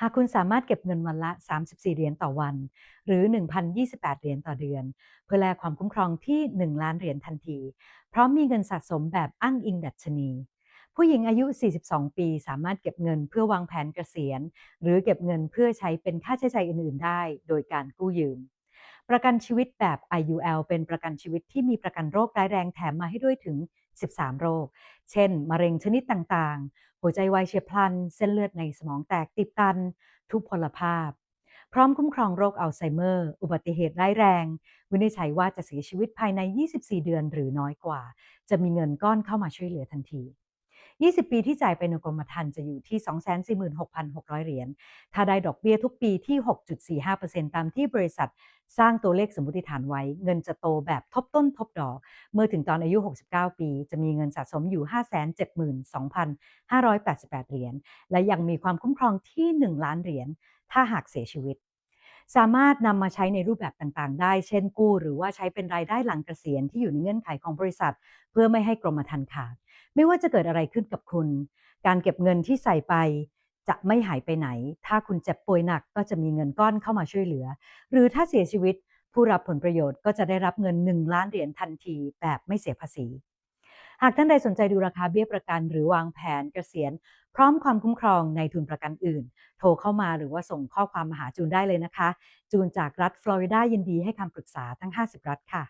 หากคุณสามารถเก็บเงินวันละ 34 เหรียญต่อวัน หรือ 1,028 เหรียญต่อเดือน เพื่อแลกความคุ้มครองที่ 1 ล้านเหรียญทันที พร้อมมีเงินสะสมแบบอ้างอิงดัชนี ผู้หญิงอายุ 42 ปี สามารถเก็บเงินเพื่อวางแผนเกษียณ หรือเก็บเงินเพื่อใช้เป็นค่าใช้จ่ายอื่น ๆ ได้ โดยการกู้ยืม ประกันชีวิตแบบ IUL เป็นประกันชีวิตที่มีประกันโรคร้ายแรงแถมมาให้ด้วยถึง 13 โรค เช่น มะเร็งชนิดต่างๆ หัวใจวายเฉียบพลัน เส้นเลือดในสมองแตกติดตัน ทุพพลภาพ พร้อมคุ้มครองโรคอัลไซเมอร์ อุบัติเหตุร้ายแรง วินิจฉัยว่าจะเสียชีวิตภายใน 24 เดือนหรือน้อยกว่า จะมีเงินก้อนเข้ามาช่วยเหลือทันที 20 ปีที่จ่ายไปในกรมธรรม์จะอยู่ที่ 246,600 เหรียญ ถ้าได้ดอกเบี้ยทุกปีที่ 6.45%ตามที่บริษัทสร้างตัวเลขสมมติฐานไว้ เงินจะโตแบบทบต้นทบดอก เมื่อถึงตอนอายุ 69 ปี จะมีเงินสะสมอยู่ 572,588 เหรียญ และยังมีความคุ้มครองที่ 1 ล้านเหรียญ ถ้าหากเสียชีวิต สามารถนำมาใช้ในรูปแบบต่างๆ ได้ เช่นกู้ หรือว่าใช้เป็นรายได้หลังเกษียณที่อยู่ในเงื่อนไขของบริษัท เพื่อไม่ให้กรมธรรม์ขาด ไม่ว่าจะเกิดอะไรขึ้นกับคุณ การเก็บเงินที่ใส่ไปจะไม่หายไปไหน ถ้าคุณเจ็บป่วยหนักก็จะมีเงินก้อนเข้ามาช่วยเหลือ หรือถ้าเสียชีวิต ผู้รับผลประโยชน์ก็จะได้รับเงิน 1 ล้านเหรียญทันทีแบบไม่เสียภาษี หากท่านใดสนใจดูราคาเบี้ยประกัน หรือวางแผนเกษียณ พร้อมความคุ้มครองในทุนประกันอื่น โทรเข้ามาหรือว่าส่งข้อความมาหาจูนได้เลยนะคะ จูนจากรัฐฟลอริดายินดีให้คำปรึกษาทั้ง 50 รัฐค่ะ